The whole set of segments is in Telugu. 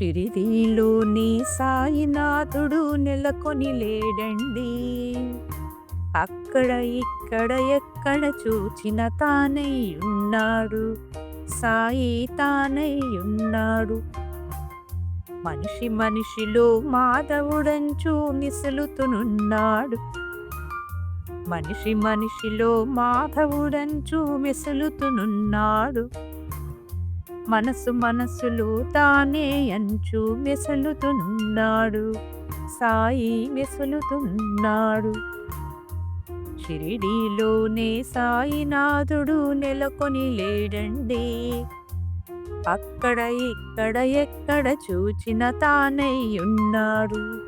షిరిడీలోని సాయినాథుడు నెలకొని లేడండి. అక్కడ ఇక్కడ ఎక్కడ చూచిన తానై ఉన్నాడు సాయి తానై ఉన్నాడు. మనిషి మనిషిలో మాధవుడంచు మిసులుతునున్నాడు. మనిషి మనిషిలో మాధవుడంచు మెసులుతునున్నాడు. మనసు మనస్సులు తానే అంచు మెసలుతున్నాడు. సాయి మెసులుతున్నాడు. షిరిడీలోనే సాయినాథుడు నెలకొని లేడండి. అక్కడ ఇక్కడ ఎక్కడ చూచిన తానై ఉన్నాడు.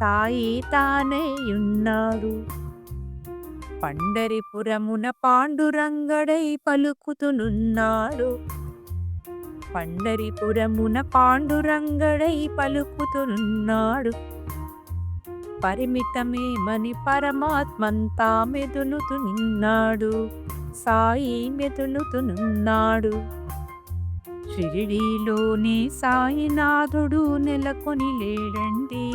సాయి తానై ఉన్నాడు. పండరిపురమున పాండురంగడై పలుకుతునున్నాడు. పండరిపురమున పాండురంగడై పలుకుతున్నాడు. పరిమితమేమని పరమాత్మంతా మెదులుతున్నాడు. సాయి మెదులుతునున్నాడు షిరిడీలోని సాయినాథుడు నెలకొని లేడండి.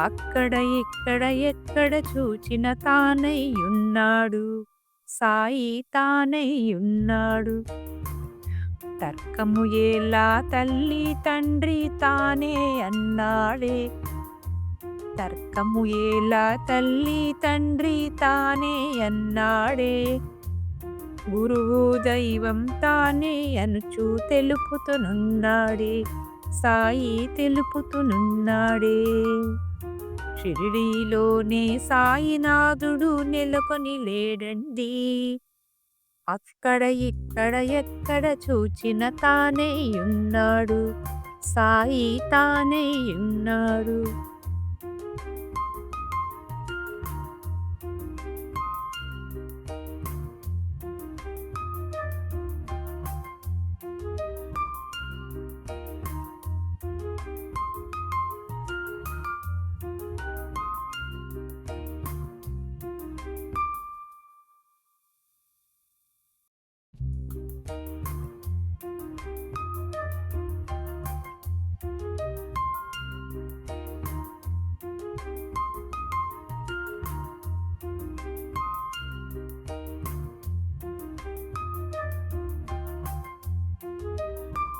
అక్కడ ఇక్కడ ఎక్కడ చూచిన తానై ఉన్నాడు. సాయి తానై ఉన్నాడు. తర్కము ఎలా తల్లి తండ్రి తానే అన్నాడే. తర్కము ఎలా తల్లి తండ్రి తానే అన్నాడే. గురువు దైవం తానే అనుచు తెలుపుతునున్నాడే. సాయి తెలుపుతునున్నాడే. షిరిడీలోనే సాయినాథుడు నెలకొని లేడండి. అక్కడ ఇక్కడ ఎక్కడ చూచిన తానే ఉన్నాడు. సాయి తానే ఉన్నాడు.